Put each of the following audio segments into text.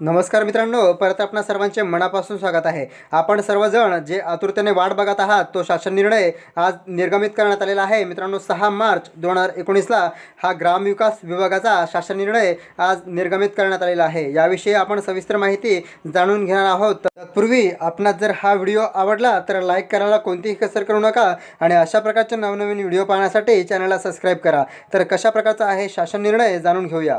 नमस्कार मित्रांनो परत आपणा सर्वांचे मनापासून स्वागत आहे. आपण सर्वजण जे आतुरतेने वाट बघत आहात तो शासन निर्णय आज निर्गमित करण्यात आलेला आहे. मित्रांनो सहा मार्च दोन हजार एकोणीसला हा ग्रामविकास विभागाचा शासन निर्णय आज निर्गमित करण्यात आलेला आहे. याविषयी आपण सविस्तर माहिती जाणून घेणार आहोत. तत्पूर्वी आपणास जर हा व्हिडिओ आवडला तर लाईक करायला कोणतीही कसर करू नका आणि अशा प्रकारचे नवनवीन व्हिडिओ पाहण्यासाठी चॅनलला सबस्क्राईब करा. तर कशा प्रकारचा आहे शासन निर्णय जाणून घेऊया.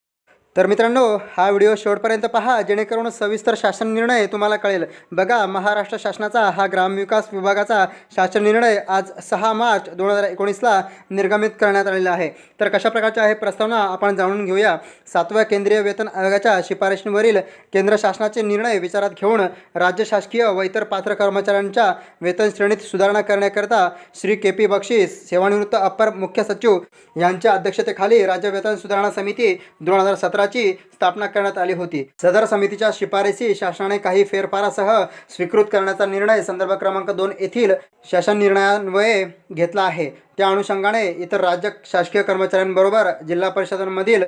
तर मित्रांनो हा व्हिडिओ शेवटपर्यंत पहा जेणेकरून सविस्तर शासन निर्णय तुम्हाला कळेल. बघा महाराष्ट्र शासनाचा हा ग्रामविकास विभागाचा शासन निर्णय आज सहा मार्च दोन हजार एकोणीसला निर्गमित करण्यात आलेला आहे. तर कशा प्रकारच्या आहे प्रस्तावना आपण जाणून घेऊया. सातव्या केंद्रीय वेतन आयोगाच्या शिफारशींवरील केंद्र शासनाचे निर्णय विचारात घेऊन राज्य शासकीय व इतर पात्र कर्मचाऱ्यांच्या वेतन श्रेणीत सुधारणा करण्याकरता श्री के पी बक्षीस सेवानिवृत्त अप्पर मुख्य सचिव यांच्या अध्यक्षतेखाली राज्य वेतन सुधारणा समिती दोन हजार सतरा सतराची स्थापना करण्यात आली होती. सदर समितीच्या शिफारसी शासनाने काही फेरफारासह स्वीकृत करण्याचा निर्णय संदर्भ क्रमांक दोन येथील शासन निर्णयान्वये घेतला आहे. त्या अनुषंगाने इतर राज्य शासकीय कर्मचाऱ्यांबरोबर जिल्हा परिषदांमधील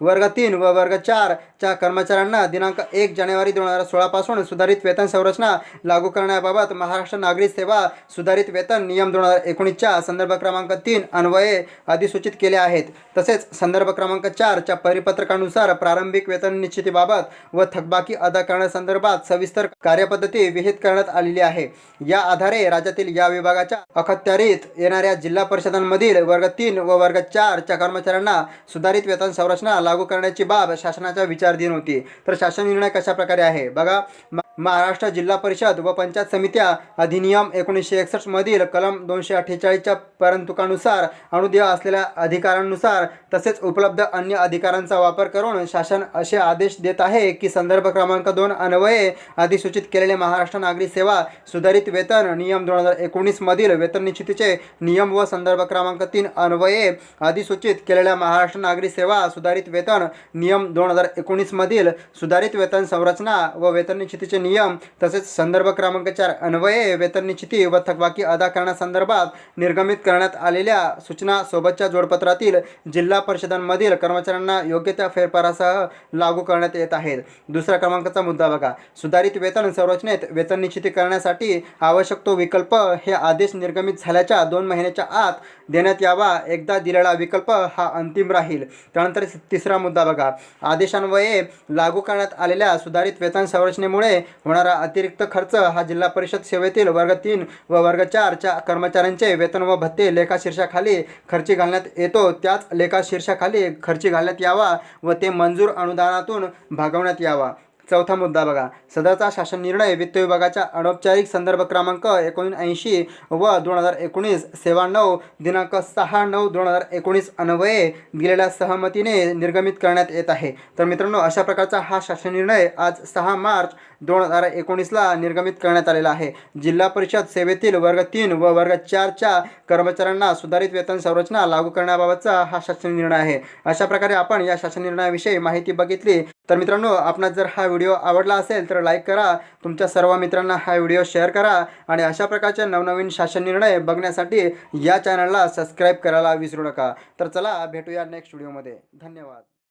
वर्ग तीन व वर्ग चारच्या कर्मचाऱ्यांना दिनांक एक जानेवारी दोन हजार सोळापासून सुधारित वेतन संरचना लागू करण्याबाबत महाराष्ट्र नागरी सेवा सुधारित वेतन नियम दोन हजार एकोणीसच्या संदर्भ क्रमांक तीन अन्वये अधिसूचित केले आहेत. तसेच संदर्भ क्रमांक चारच्या परिपत्रकानुसार प्रारंभिक वेतन निश्चितीबाबत व थकबाकी अदा करण्यासंदर्भात सविस्तर कार्यपद्धती विहित करण्यात आलेली आहे. या आधारे राज्यातील या विभागाच्या अखत्यारीत येणाऱ्या जिल्हा परिषदांमधील वर्ग तीन व वर्ग चारच्या कर्मचाऱ्यांना सुधारित वेतन संरचना लागू करण्याची बाब शासनाच्या विचारधीन होती. तर शासन निर्णय कशाप्रकारे आहे? बघा महाराष्ट्र जिल्हा परिषद व पंचायत समित्या अधिनियम एकोणीसशे एकसष्टमधील कलम दोनशे अठ्ठेचाळीसच्या परंतुकानुसार अनुदेय असलेल्या अधिकारांनुसार तसेच उपलब्ध अन्य अधिकारांचा वापर करून शासन असे आदेश देत आहे की संदर्भ क्रमांक दोन अन्वये अधिसूचित केलेले महाराष्ट्र नागरी सेवा सुधारित वेतन नियम दोन हजार एकोणीसमधील वेतन निश्चितीचे नियम व संदर्भ क्रमांक तीन अन्वये अधिसूचित केलेल्या महाराष्ट्र नागरी सेवा सुधारित सुधारित वेतन नियम दोन हजार एकोणीसमधील सुधारित वेतन संरचना व वेतन निश्चितीचे नियम तसेच संदर्भ क्रमांक चार अन्वये वेतन निश्चिती व थकबाकी अदा करण्यासंदर्भात निर्गमित करण्यात आलेल्या सूचना सोबतच्या जोडपत्रातील जिल्हा परिषदांमधील कर्मचाऱ्यांना योग्य त्या फेरफारासह लागू करण्यात येत आहेत. दुसऱ्या क्रमांकाचा मुद्दा बघा. सुधारित वेतन संरचनेत वेतन निश्चिती करण्यासाठी आवश्यक तो विकल्प हे आदेश निर्गमित झाल्याच्या दोन महिन्याच्या आत देण्यात यावा. एकदा दिलेला विकल्प हा अंतिम राहील. त्यानंतर तिसरा मुद्दा बघा. आदेशान्वये लागू करण्यात आलेल्या सुधारित वेतन संरचनेमुळे होणारा अतिरिक्त खर्च हा जिल्हा परिषद सेवेतील वर्ग तीन व वर्ग चारच्या कर्मचाऱ्यांचे वेतन व भत्ते लेखाशीर्षाखाली खर्ची घालण्यात येतो. त्याच लेखाशीर्षाखाली खर्ची घालण्यात यावा व ते मंजूर अनुदानातून भागवण्यात यावा. चौथा मुद्दा बघा. सदरचा शासन निर्णय वित्त विभागाच्या अनौपचारिक संदर्भ क्रमांक एकोणऐंशी व दोन हजार एकोणीस सेवा नऊ दिनांक सहा नऊ दोन हजार एकोणीस अन्वये दिलेल्या सहमतीने निर्गमित करण्यात येत आहे. तर मित्रांनो अशा प्रकारचा हा शासन निर्णय आज सहा मार्च दोन हजार एकोणीसला निर्गमित करण्यात आलेला आहे. जिल्हा परिषद सेवेतील वर्ग तीन व वर्ग चारच्या कर्मचाऱ्यांना सुधारित वेतन संरचना लागू करण्याबाबतचा हा शासन निर्णय आहे. अशा प्रकारे आपण या शासन निर्णयाविषयी माहिती बघितली. तर मित्रांनो आपणास जर हा व्हिडिओ आवडला असेल तर लाईक करा तुमच्या सर्व मित्रांना हा व्हिडिओ शेअर करा आणि अशा प्रकारचे नवनवीन शासन निर्णय बघण्यासाठी या चॅनलला सबस्क्राईब करायला विसरू नका. तर चला भेटूया नेक्स्ट व्हिडिओमध्ये. धन्यवाद.